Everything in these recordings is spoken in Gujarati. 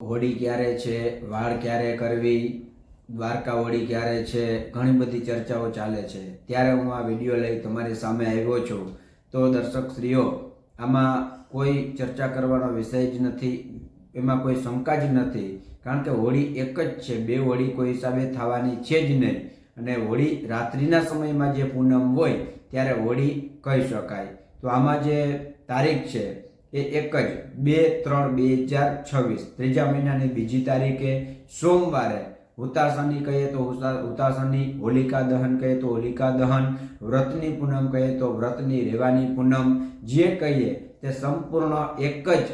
હોળી ક્યારે છે, વાળ ક્યારે કરવી, દ્વારકા હોળી ક્યારે છે, ઘણી બધી ચર્ચાઓ ચાલે છે. ત્યારે હું આ વીડિયો લઈ તમારી સામે આવ્યો છું. તો દર્શક શ્રીઓ આમાં કોઈ ચર્ચા કરવાનો વિષય જ નથી, એમાં કોઈ શંકા જ નથી. કારણ કે હોળી એક જ છે, બે હોળી કોઈ હિસાબે થવાની છે જ નહીં. અને હોળી રાત્રિના સમયમાં જે પૂનમ હોય, ત્યારે હોળી કહી શકાય. તો આમાં જે તારીખ છે એ એક જ. બે, ત્રણ, બે હજાર છવ્વીસ. ત્રીજા મહિનાની બીજી તારીખે સોમવારે હુતાસની કહીએ તો ઉતાસની હોલિકા દહન કહીએ તો હોલિકા દહન, વ્રતની પૂનમ કહીએ તો વ્રતની રેવાની પૂનમ. જે કહીએ તે સંપૂર્ણ એક જ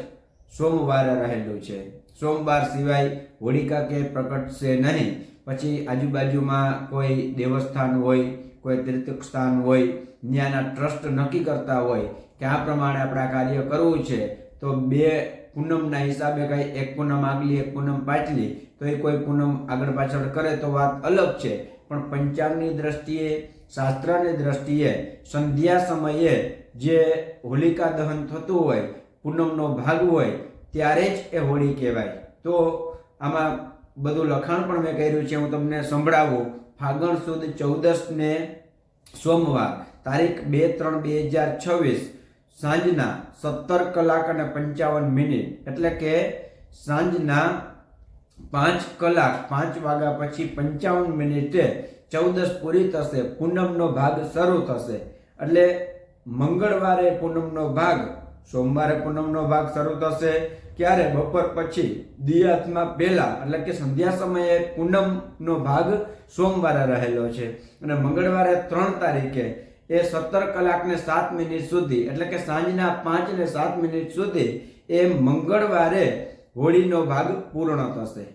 સોમવારે રહેલું છે. સોમવાર સિવાય હોલિકા કે પ્રગટશે નહીં. પછી આજુબાજુમાં કોઈ દેવસ્થાન હોય, કોઈ તીર્થ સ્થાન હોય, ત્યાંના ટ્રસ્ટ નક્કી કરતા હોય કે આ પ્રમાણે આપણે આ કાર્ય કરવું છે, તો બે પૂનમના હિસાબે કઈ એક પૂનમ આગલી, એક પૂનમ પાછલી, તો એ કોઈ પૂનમ આગળ પાછળ કરે તો વાત અલગ છે. પણ પંચાંગની દ્રષ્ટિએ, શાસ્ત્રની દ્રષ્ટિએ, સંધ્યા સમયે જે હોલિકા દહન થતું હોય, પૂનમનો ભાગ હોય, ત્યારે જ એ હોળી કહેવાય. તો આમાં બધું લખાણ પણ મેં કર્યું છે, હું તમને સંભળાવું. ફાગણ સુદ ચૌદસ ને સોમવાર, તારીખ બે ત્રણ બે હજાર છવ્વીસ સાંજના સત્તર કલાક અને પંચાવન મિનિટ. એટલે કે સાંજના પાંચ કલાક, પાંચ વાગ્યા પછી પંચાવન મિનિટે ચૌદસ પૂરી થશે, પૂનમનો ભાગ શરૂ થશે. એટલે મંગળવારે પૂનમનો ભાગ, સોમવારે પૂનમનો ભાગ શરૂ થશે. ક્યારે? બપોર પછી. દિયાતમાં પહેલા, એટલે કે સંધ્યા સમયે પૂનમનો ભાગ સોમવારે રહેલો છે. અને મંગળવારે ત્રણ તારીખે એ સત્તર કલાક ને સાત મિનિટ સુધી, એટલે કે સાંજના પાંચ ને સાત મિનિટ સુધી એ મંગળવારે હોળીનો ભાગ પૂર્ણ થશે.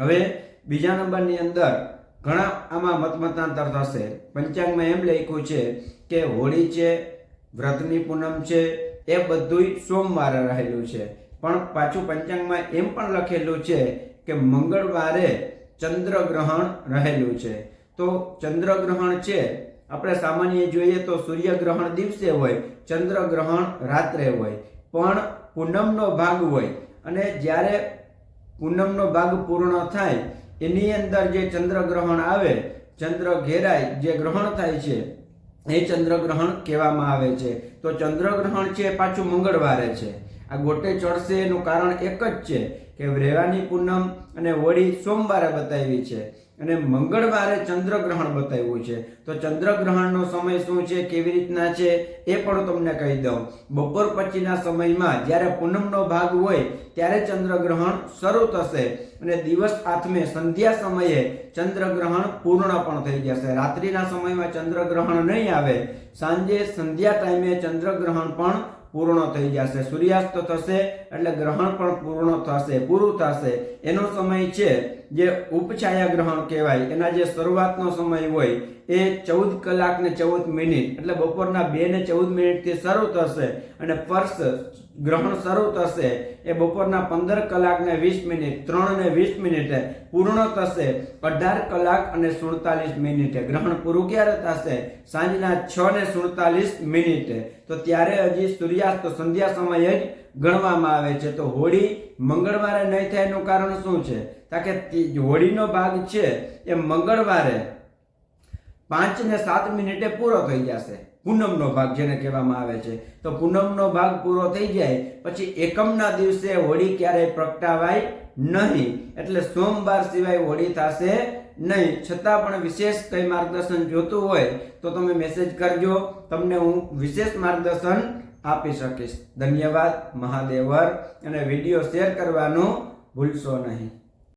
હવે બીજા નંબરની અંદર ઘણા આમાં મતમતાંતર થશે. પંચાંગમાં એમ લખ્યું છે કે હોળી છે, વ્રતની પૂનમ છે, એ બધુંય સોમવારે રહેલું છે. પણ પાછું પંચાંગમાં એમ પણ લખેલું છે કે મંગળવારે ચંદ્રગ્રહણ રહેલું છે. તો ચંદ્રગ્રહણ છે આપણે સામાન્ય જોઈએ તો સૂર્યગ્રહણ દિવસે હોય, ચંદ્રગ્રહણ રાત્રે હોય, પણ પૂનમનો ભાગ હોય. અને જ્યારે પૂનમનો ભાગ પૂર્ણ થાય, એની અંદર જે ચંદ્રગ્રહણ આવે, ચંદ્ર ઘેરાય, જે ગ્રહણ થાય છે, એ ચંદ્રગ્રહણ કહેવામાં આવે છે. તો ચંદ્રગ્રહણ છે પાછું મંગળવારે છે. આ ગોટે ચડશે એનું કારણ એક જ છે કે રેવાની પૂનમ અને હોળી સોમવારે બતાવી છે. અને મંગળવારે ચંદ્રગ્રહણ બતાવ્યું છે. તો ચંદ્રગ્રહણનો સમય શું છે? કેવી રીતના છે? એ પણ તમને કહી દઉં. બપોર પછીના સમયમાં જ્યારે પૂનમનો ભાગ હોય, ત્યારે ચંદ્રગ્રહણ શરૂ થશે અને દિવસ આથમે સંધ્યા સમયે ચંદ્રગ્રહણ પૂર્ણ પણ થઈ જશે. રાત્રિના સમયમાં ચંદ્રગ્રહણ નહીં આવે. સાંજે સંધ્યા ટાઈમે ચંદ્રગ્રહણ પણ પૂર્ણ થઈ જશે. સૂર્યાસ્ત થશે એટલે ગ્રહણ પણ પૂર્ણ થશે, પૂરું થશે. એનો સમય છે જે ઉપછાયા ગ્રહણ કહેવાય. એના જે શરૂઆતનો સમય હોય એ ચૌદ કલાક ને ચૌદ મિનિટ એટલે બપોરના બે ને ચૌદ મિનિટથી શરૂ થશે અને પર્સ ગ્રહણ શરૂ થશે. એ બપોરના પંદર કલાક ને વીસ મિનિટ, ત્રણ ને વીસ મિનિટે પૂર્ણ થશે. અઢાર કલાક અને સુડતાલીસ મિનિટે. ગ્રહણ પૂરું ક્યારે થશે? સાંજના છ ને સુડતાલીસ મિનિટે. તો ત્યારે હજી સૂર્યાસ્ત સંધ્યા સમયે જ ગણવામાં આવે છે. તો હોળી મંગળવારે નહીં થાય એનું કારણ શું છે? કારણ કે હોળીનો ભાગ છે. એ મંગળવારે પાંચ ને સાત મિનિટે પૂરો થઈ જશે. પૂનમનો ભાગ જેને કહેવામાં આવે છે. તો પૂનમનો ભાગ પૂરો થઈ જાય, પછી એકમના દિવસે હોળી ક્યારેય પ્રગટાવાય નહીં. એટલે સોમવાર સિવાય હોળી થશે નહીં. છતાં પણ વિશેષ કંઈ માર્ગદર્શન જોતું હોય, તો તમે મેસેજ કરજો. તમને હું વિશેષ માર્ગદર્શન આપી શકીશ. ધન્યવાદ, મહાદેવર. અને વીડિયો શેર કરવાનું ભૂલશો નહીં.